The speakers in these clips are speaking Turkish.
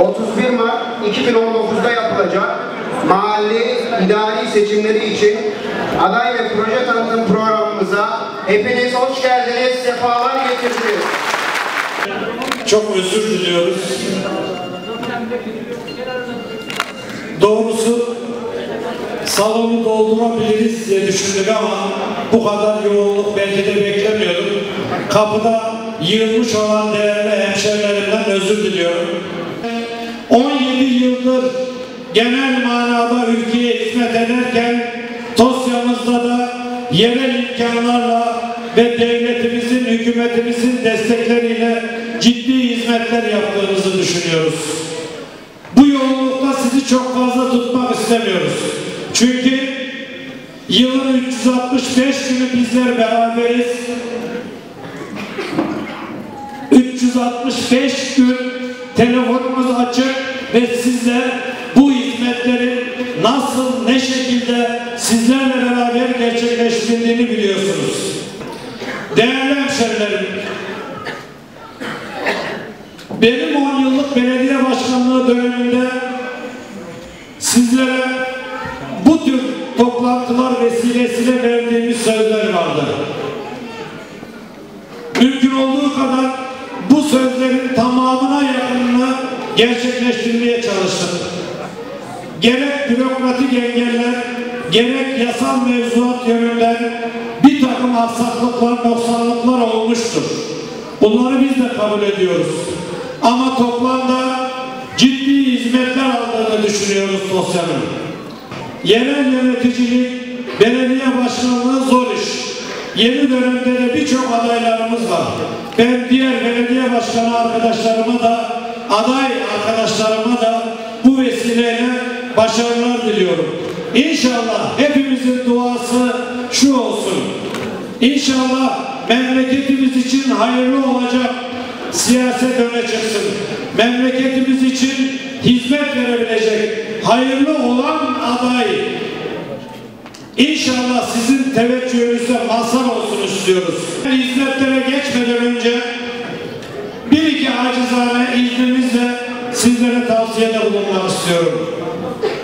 31 Mart 2019'da yapılacak mahalli idari seçimleri için aday ve proje tanıtım programımıza hepiniz hoş geldiniz, sefalar getirdiniz. Çok özür diliyoruz. Doğrusu salonu doldurabiliriz diye düşündük ama bu kadar yoğunluk belki de beklemiyordum. Kapıda yığılmış olan değerli hemşerilerimden özür diliyorum. 17 yıldır genel manada ülkeye hizmet ederken Tosya'mızda da yerel imkanlarla ve devletimizin, hükümetimizin destekleriyle ciddi hizmetler yaptığımızı düşünüyoruz. Bu yoğunlukta sizi çok fazla tutmak istemiyoruz. Çünkü yılın 365 günü bizler beraberiz. 365 gün telefonumuz açık ve sizler bu hizmetlerin nasıl, ne şekilde sizlerle beraber gerçekleştirildiğini biliyorsunuz. Değerli hemşerilerim, benim 10 yıllık belediye başkanlığı döneminde sizlere bu tür toplantılar vesilesiyle verdiğimiz sözler vardı. Mümkün olduğu kadar bu sözlerin tamamına yakınını gerçekleştirmeye çalıştık. Gerek bürokratik engeller, gerek yasal mevzuat yönünden bir takım aksaklıklar, noksanlıklar olmuştur. Bunları biz de kabul ediyoruz. Ama toplamda ciddi hizmetler aldığını düşünüyoruz dosyanın. Yerel yöneticilik, belediye başkanlığı zor iş. Yeni dönemde de birçok adaylarımız var. Ben diğer belediye başkanı arkadaşlarıma da, aday arkadaşlarıma da bu vesileyle başarılar diliyorum. İnşallah hepimizin duası şu olsun. İnşallah memleketimiz için hayırlı olacak siyaset öne çıksın. Memleketimiz için hizmet verebilecek hayırlı olan aday İnşallah sizin teveccühünüzde mazhar olsun istiyoruz. Hizmetlere geçmeden önce bir iki acizane izninizle sizlere tavsiyede bulunmak istiyorum.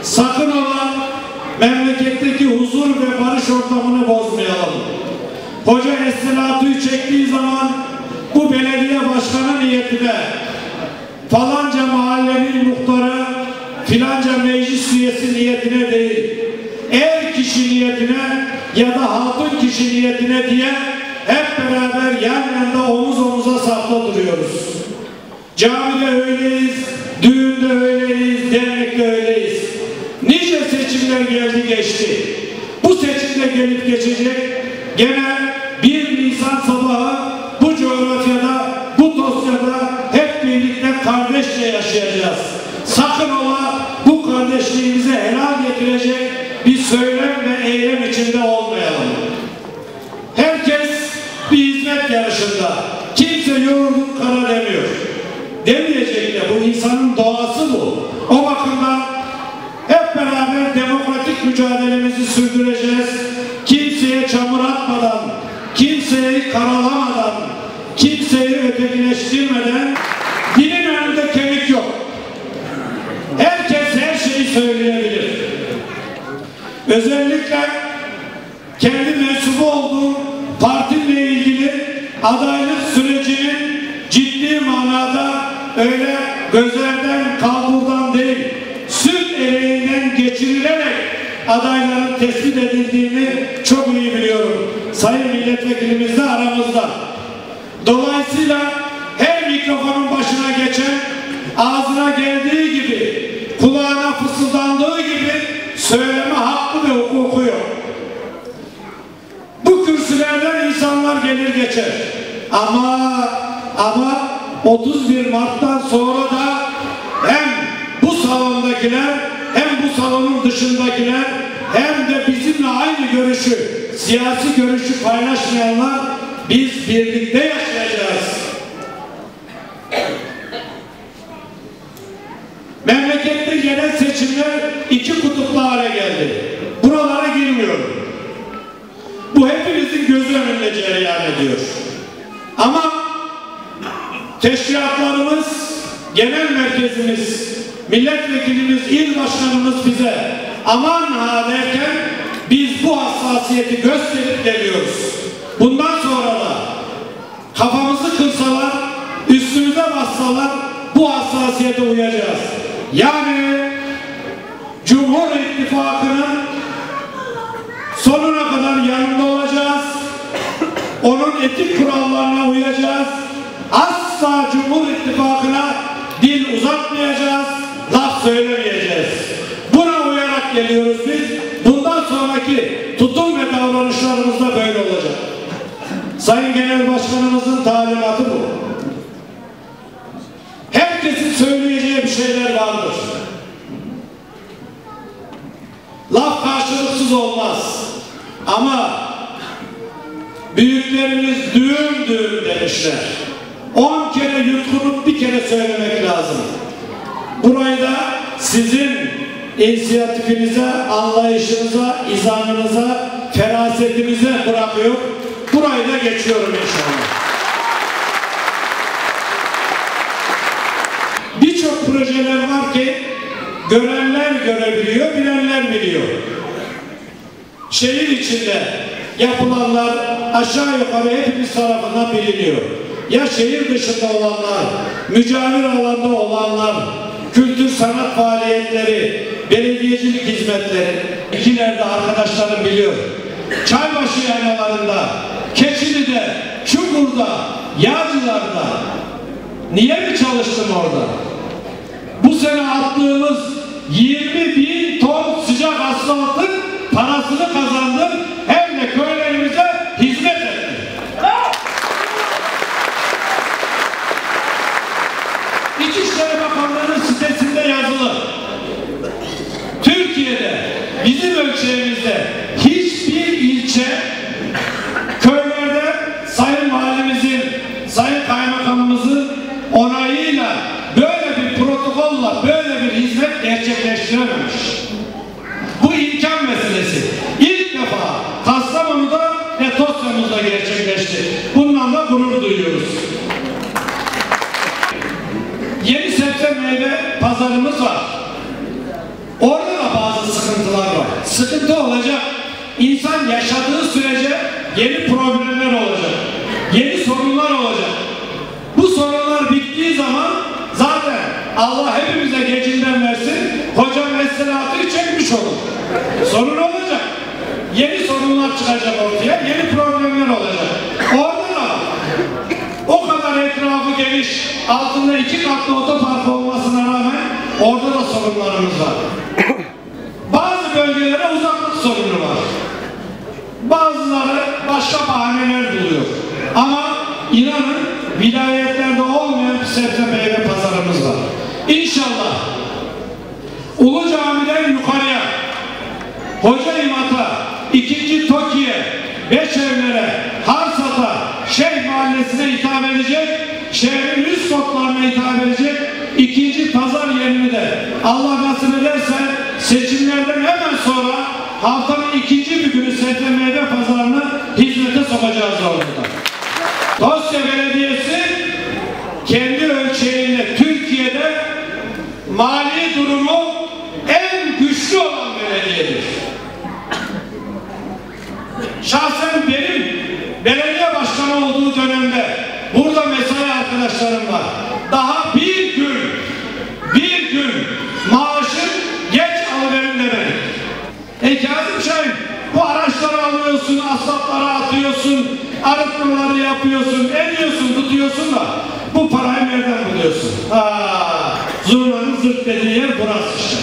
Sakın ola memleketteki huzur ve barış ortamını bozmayalım. Hoca estilatuyu çektiği zaman bu belediye başkanı niyetine falanca mahallenin muhtarı filanca meclis üyesi niyetine değil er kişi niyetine ya da hatun kişi niyetine diye beraber yan yana omuz omuza safta duruyoruz. Camide öyleyiz, düğünde öyleyiz, dernekte öyleyiz. Nice seçimler geldi geçti. Bu seçimde gelip geçecek gene 1 Nisan sabahı bu coğrafyada, bu dosyada hep birlikte kardeşçe yaşayacağız. Sakın ola bu kardeşliğimize helal getirecek bir söylem ve eylem içinde olmayalım. Herkes bir hizmet yarışında. Kimse yorulduk kara demiyor. Demeyecek de bu insanın doğası bu. O bakımdan hep beraber demokratik mücadelemizi sürdüreceğiz. Kimseye çamur atmadan, kimseyi karalamadan, kimseyi ötekileştirmeden dilin önünde kemik yok. Herkes her şeyi söyleyebilir. Özellikle kendi mensubu olduğum partimle ilgili adaylık sürecinin ciddi manada öyle adayların tespit edildiğini çok iyi biliyorum. Sayın milletvekilimiz de aramızda. Dolayısıyla her mikrofonun başına geçen ağzına geldiği gibi kulağına fısıldandığı gibi söyleme hakkı ve hukuku yok. Bu kürsülerden insanlar gelir geçer. Ama ama 31 Mart'tan sonra da hem bu salondakiler salonun dışındakiler hem de bizimle aynı görüşü, siyasi görüşü paylaşmayanlar biz birlikte yaşayacağız. Memlekette yerel seçimler iki kutuplu hale geldi. Buralara girmiyorum. Bu hepimizin gözü önünde cereyan ediyor. Ama teşkilatlarımız, genel merkezimiz milletvekilimiz, aman ha derken biz bu hassasiyeti gösterip geliyoruz. Bundan sonra da kafamızı kırsalar, üstümüze bassalar bu hassasiyete uyacağız. Yani Cumhur İttifakı'nın sonuna kadar yanında olacağız. Onun etik kurallarına uyacağız. Asla Cumhur İttifakı'na dil uzatmayacağız, laf söylemeyeceğiz. Geliyoruz biz. Bundan sonraki tutum ve davranışlarımız da böyle olacak. Sayın Genel Başkanımızın talimatı bu. Herkesin söyleyeceği bir şeyler vardır. Laf karşılıksız olmaz. Ama büyüklerimiz düğüm düğüm demişler. On kere yutkunup bir kere söylemek lazım. Burayı da sizin inisiyatifinize, anlayışınıza, izanınıza, ferasetinize bırakıyor. Burayı da geçiyorum inşallah. Birçok projeler var ki görenler görebiliyor, bilenler biliyor. Şehir içinde yapılanlar aşağı yukarı hepimiz tarafından biliniyor. Ya şehir dışında olanlar, mücavir alanda olanlar, kültür sanat faaliyetleri, belediyecilik hizmetleri, ikilerde arkadaşlarım biliyor. Çaybaşı yaylalarında, Keçili'de, Çukur'da, Yağcılar'da niye mi çalıştım orada? Bu sene attığımız 20 bin ton sıcak asfaltın parasını kazandım hem de köylerimize hizmet ettim. İçişleri Bakanlığı'nın sitesinde yazılı. Türkiye'de bizim ölçeğimizde hiçbir ilçe köylerde Sayın Valimizin, Sayın Kaymakamımızın onayıyla böyle bir protokolla böyle bir hizmet gerçekleştirememiş. Bu imkan meselesi. İlk defa Kastamonu'da ve Tosya'mızda gerçekleşti. Bundan da gurur duyuyoruz. Yeni sebze meyve pazarımız var. Orada da bazı sıkıntılar var. Sıkıntı olacak. İnsan yaşadığı sürece yeni problemler olacak. Yeni sorunlar olacak. Bu sorunlar bittiği zaman zaten Allah hepimize gecinden versin. Hocam meslehatı çekmiş olur. Sorun olacak. Çıkacak ortaya. Yeni problemler olacak. Orada da o kadar etrafı geniş, altında iki katlı otopark olmasına rağmen orada da sorunlarımız var. Bazı bölgelere uzaklık sorunu var. Bazıları başka bahaneler buluyor. Ama inanın vilayetlerde olmayan bir sebze sebze meyve pazarını hizmete sokacağız orada. Dosya Belediyesi kendi ölçeğinde Türkiye'de mali durumu en güçlü olan belediyedir. Şahsen benim belediye başkanı olduğu dönemde burada mesai arkadaşlarım var. Daha bir atıyorsun, arıtmaları yapıyorsun, ediyorsun, tutuyorsun da bu parayı nereden buluyorsun? Aa, zurnanın zırt dediği yer burası işte.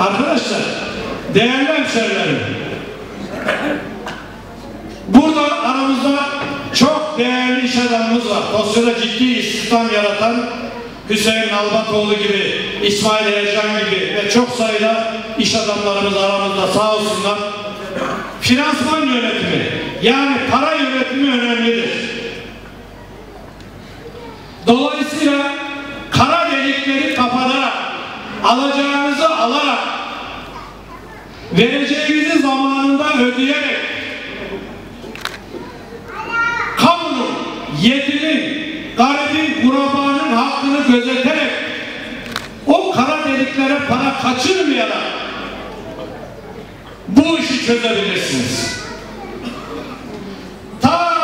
Arkadaşlar, değerli hemşerilerim, burada aramızda çok değerli iş adamımız var. Dosyada ciddi istihdam yaratan Hüseyin Albatoğlu gibi, İsmail Ercan gibi ve çok sayıda iş adamlarımız aramızda sağ olsunlar. Finansman yönetimi, yani para yönetimi önemlidir. Dolayısıyla kara delikleri kapatarak, alacağınızı alarak, vereceğinizi zamanında ödeyerek, kamunun, yetinin, garibin, kurabanın hakkını gözeterek kaçırmayarak bu işi çözebilirsiniz. Ta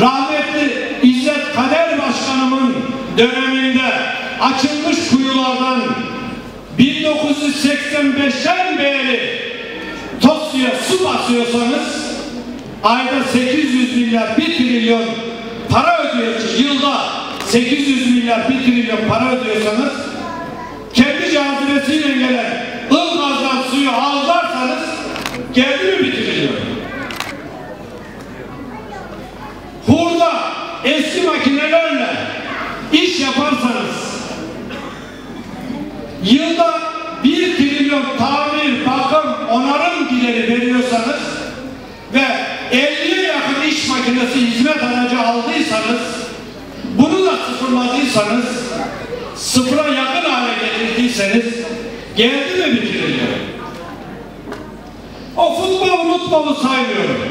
rahmetli İzzet Kader Başkanımın döneminde açılmış kuyulardan 1985'ten beri Tosya'ya su basıyorsanız ayda 800 milyar 1 trilyon para ödüyorsunuz. Yılda 800 milyar 1 trilyon para ödüyorsanız kendi cazibesiyle gelen Ilgaz'dan suyu ağızlarsanız geldi mi 1 trilyon? Hurda eski makinelerle iş yaparsanız yılda 1 trilyon tamir, bakım, onarım gideri veriyorsanız ve 50'ye yakın iş makinesi hizmet aracı aldıysanız bunu da sıfırladıysanız sıfıra yakın hale getirdiyseniz geldi mi bir trilyon? O futbol mutbolu saymıyorum.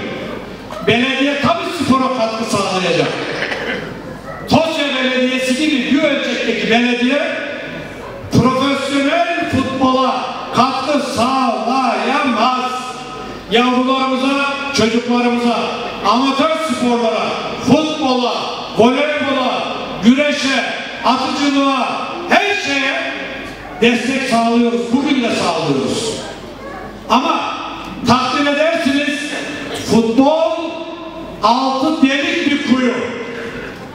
Belediye tabii spora katkı sağlayacak. Tosya Belediyesi gibi bir ölçekteki belediye profesyonel futbola katkı sağlayamaz. Yavrularımıza, çocuklarımıza, amatör sporlara, futbola, voleybola, güreşe, atıcılığa, her şeye destek sağlıyoruz. Bugün de sağlıyoruz. Ama takdir edersiniz futbol altı delik bir kuyu.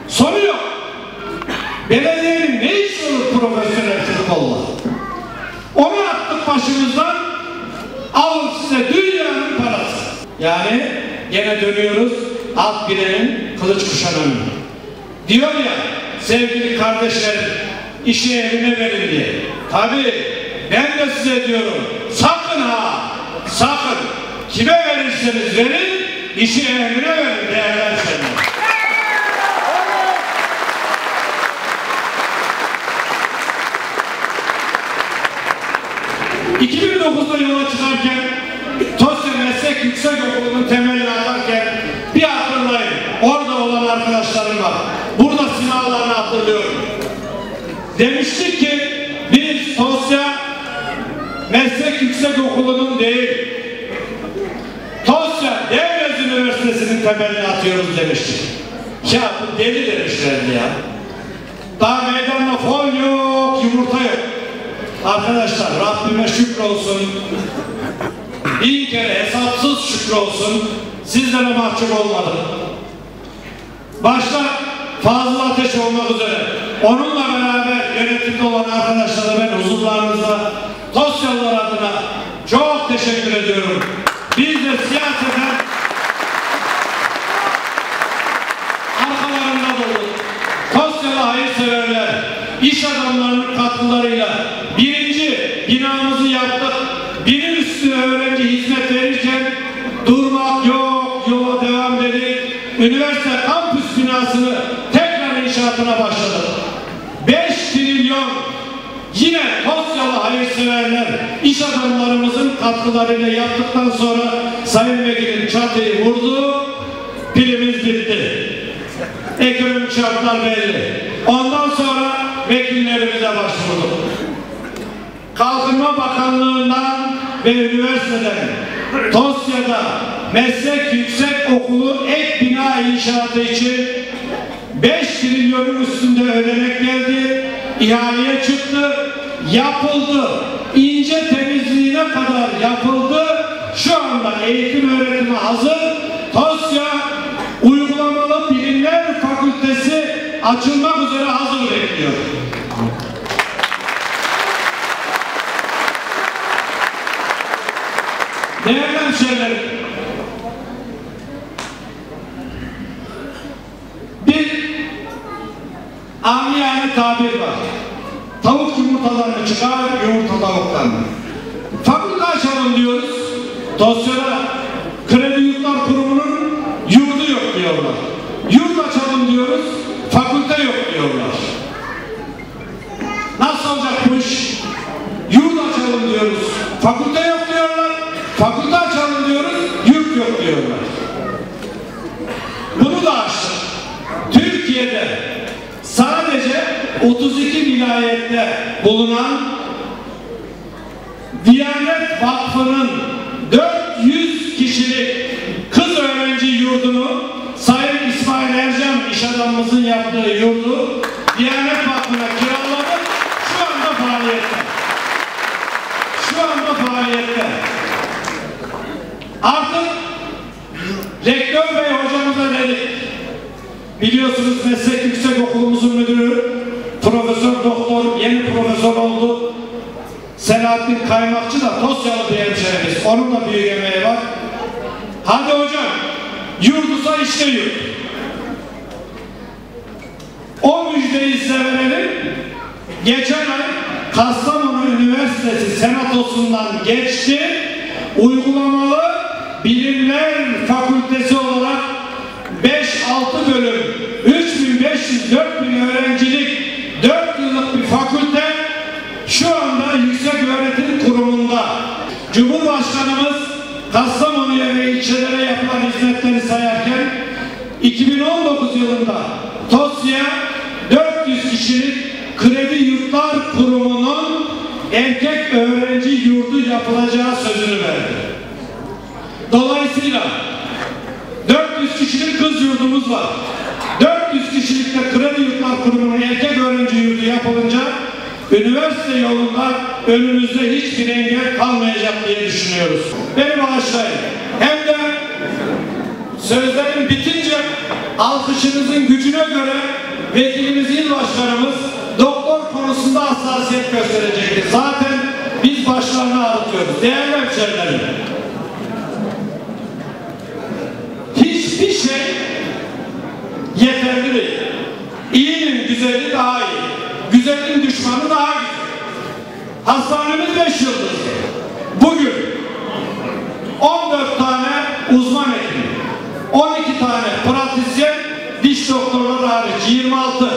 Sonu yok. Belediyenin ne işi olur profesyonel futbolla? Onu attık başımızdan alın size dünyanın parası. Yani gene dönüyoruz alt bireyin kılıç kuşananı. Diyor ya sevgili kardeşlerim işi eline verin diye. Tabi ben de size diyorum ha sakın. Kime verirseniz verin işi eline verin değerli hemşehrilerim. ...2009'da yola çıkarken... ...Tosya Meslek Yüksek Okulu'nun temelini atarken... ...bir hatırlayın... ...orada olan arkadaşlarım var... ...burada sınavlarını hatırlıyorum... ...demiştik ki... ...biz Tosya... ...Meslek Yüksek Okulu'nun değil... ...Tosya Devlet Üniversitesi'nin temelini atıyoruz demiştik... ...ya bu deli demişlerdi ya... Daha meydanda fol yok, yumurta yok. Arkadaşlar Rabbime şükür olsun. Bir kere hesapsız şükür olsun. Sizlere mahcup olmadım. Başta Fazıl Ateş olmak üzere onunla beraber yönetimde olan arkadaşlara ben huzurlarınızda Tosyalılar adına çok teşekkür ediyorum. Biz de siyaseten hayırseverler, iş adamlarının katkılarıyla birinci binamızı yaptık. Binin üstü öğrenci hizmet verirken durmak yok, yola devam dedik. Üniversite kampüs binasını tekrar inşaatına başladık. 5 trilyon yine Tosyalı hayırseverler, iş adamlarımızın katkılarıyla yaptıktan sonra Sayın Vekilim çatıyı vurdu. Ekonomik şartlar belli. Ondan sonra vekillerimize başvurduk. Kalkınma Bakanlığı'ndan ve üniversiteden Tosya'da meslek yüksek okulu ek bina inşaatı için 5 trilyonun üstünde ödenek geldi. İhaleye çıktı. Yapıldı. İnce temizliğine kadar yapıldı. Şu anda eğitim öğretimi hazır. Açılmak üzere hazır bekliyor. Değerli hemşehrilerim, bir amiyane tabir var. Tavuk yumurtalarını çıkar, yumurta tavuklarını. Fakülte açalım diyoruz. Dosyada Kredi Yurtlar Kurumu'nun yurdu yok diyorlar. Yurt açalım diyoruz, fakülte yok diyorlar. Nasıl olacak bu iş? Yurt açalım diyoruz, fakülte yok diyorlar. Fakülte açalım diyoruz, yurt yok diyorlar. Bunu da açtık. Türkiye'de sadece 32 vilayette bulunan Diyanet Vakfı'nın 400 kişilik kız öğrenci yurdunu Sayın İsmail Ercan iş adamımızın yaptığı yurdu Diyanet Vakfı'na kiraladık. Şu anda faaliyette. Şu anda faaliyette. Artık Rektör Bey hocamıza dedik. Biliyorsunuz meslek yüksek okulumuzun müdürü Profesör Doktor yeni profesör oldu. Selahattin Kaymakçı da Tosyalı bir hemşerimiz. Onun da büyük emeği var. Hadi hocam yurdusa işte yurt. O müjdeyi size verelim. Geçen ay Kastamonu Üniversitesi Senatosu'ndan geçti. Uygulamalı Bilimler Fakültesi olarak 5-6 bölüm 3500-4000 öğrencilik 4 yıllık bir fakülte şu anda Yüksek Öğretim Kurumu'nda Cumhurbaşkanımız Kastamonu'ya ve ilçelere yapılan hizmetleri sayarken 2019 yılında TOSYA 400 kişilik Kredi Yurtlar Kurumu'nun erkek öğrenci yurdu yapılacağı sözünü verdi. Dolayısıyla 400 kişilik kız yurdumuz var. 400 kişilikte kredi yurtlar kurumunun erkek öğrenci yurdu yapılınca üniversite yolunda önümüzde hiçbir engel kalmayacak diye düşünüyoruz. Beni bağışlayın. Hem de sözlerim bitince alkışınızın gücüne göre vekilimiz il başkanımız doktor konusunda hassasiyet gösterecektir. Zaten biz başlarına ağrıtıyoruz. Değerli hemşerilerim. hiçbir şey yeterli değil. İyinin güzeli daha iyi. Güzelin düşmanı daha güzel. Hastanemiz 5 yıldız. Bugün 14 tane uzman hekim, 12 tane pratisyen, diş doktorları hariç 26,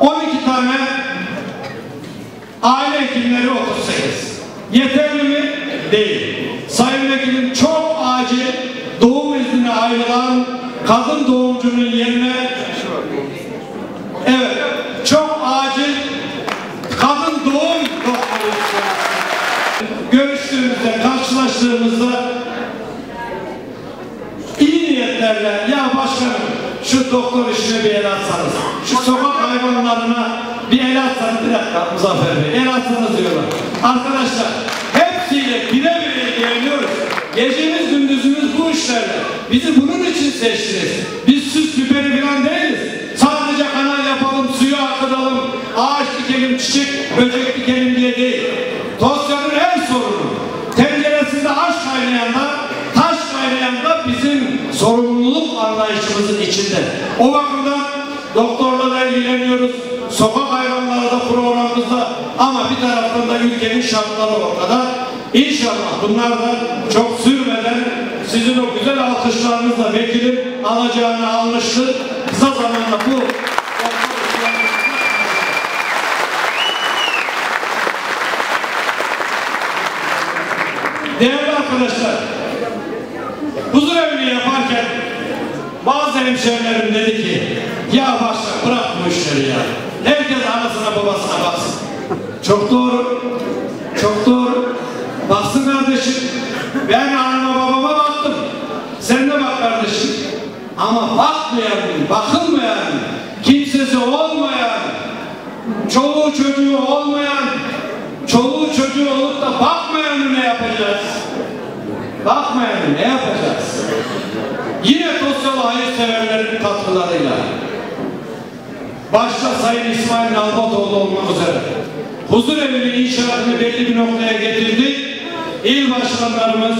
12 tane aile hekimleri 38. Yeterli mi? Değil. Sayın Vekilim çok acil doğum iznine ayrılan kadın doğumcunun yerine evet çok acil kadın doğum doktoru görüştüğümüzde karşılaştığımızda niyetlerle ya başkanım şu doktor işine bir el atsanız şu sokak hayvanlarına bir el atsanız. Bir dakika Muzaffer Bey el atsanız diyorlar. Arkadaşlar hepsiyle bire bire ilgileniyoruz gecemiz gündüzümüz bu işlerle. Bizi bunun için seçtiniz. Biz süs piperi falan değiliz O bakımdan doktorlarla ilgileniyoruz. Sokak hayvanları da programımızda ama bir taraftan da ülkenin şartları ortada. İnşallah bunlar da çok sürmeden sizin o güzel alkışlarınızla vekilim alacağını almıştır. Kısa zamanda bu Değerli arkadaşlar, bazı hemşehrilerim dedi ki ya başla bırak bu işleri ya. Herkes anasına babasına baksın. Çok doğru. Çok doğru. Baksın kardeşim. Ben anama babama baktım. Sen de bak kardeşim. Ama bakmayan, bakılmayan, kimsesi olmayan, çoluğu çocuğu olmayan, çoluğu çocuğu olup da bakmayanı ne yapacağız? Bakmayanı ne yapacağız? Yine hayırseverlerin katkılarıyla başta Sayın İsmail Nalbatoğlu olmak üzere huzur evinin inşaatını belli bir noktaya getirdi. İl başkanlarımız,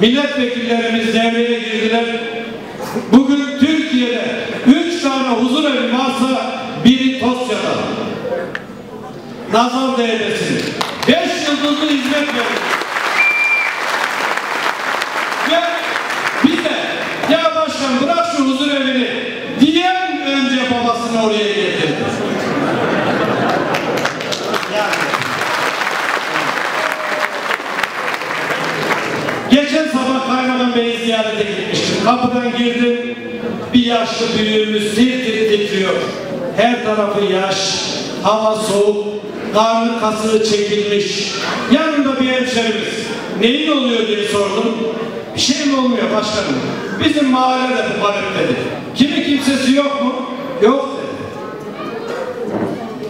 milletvekillerimiz devreye girdiler. Bugün Türkiye'de üç tane huzur evi varsa biri Tosya'da. Nazar değmesin. Beş yıldızlı hizmet verir. Ve bize ya başkan bırak şu huzur evini diyen önce babasını oraya getirdi. Geçen sabah Kaymakam Bey'i ziyarete gitmiştim. Kapıdan girdim. Bir yaşlı büyüğümüz tir titriyor. Her tarafı yaş, hava soğuk. karnı kasığı çekilmiş. Yanında bir hemşerimiz. Neyin oluyor diye sordum. Bir şey mi olmuyor başkanım? Bizim mahallede bu garip dedi. Kimi kimsesi yok mu? Yok dedi.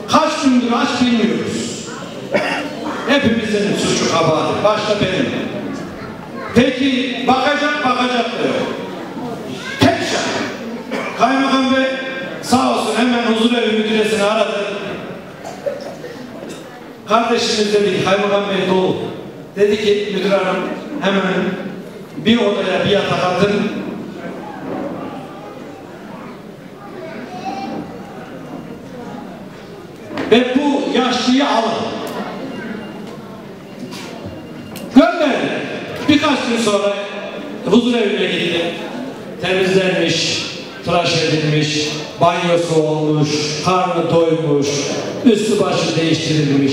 Kaç gündür aç bilmiyoruz. Hepimizin suçu kabahati. Başta benim. Peki bakacak bakacak diyor. Tek şey. Kaymakam Bey sağ olsun hemen huzur evi müdüresini aradı. Kardeşimiz dedi ki Kaymakam Bey dolu. Dedi ki müdür hanım hemen bir odaya bir yatak atın. Ve bu yaşlıyı alın. Birkaç gün sonra huzur evine gitti. Temizlenmiş, tıraş edilmiş, banyosu olmuş, karnı doymuş, üstü başı değiştirilmiş.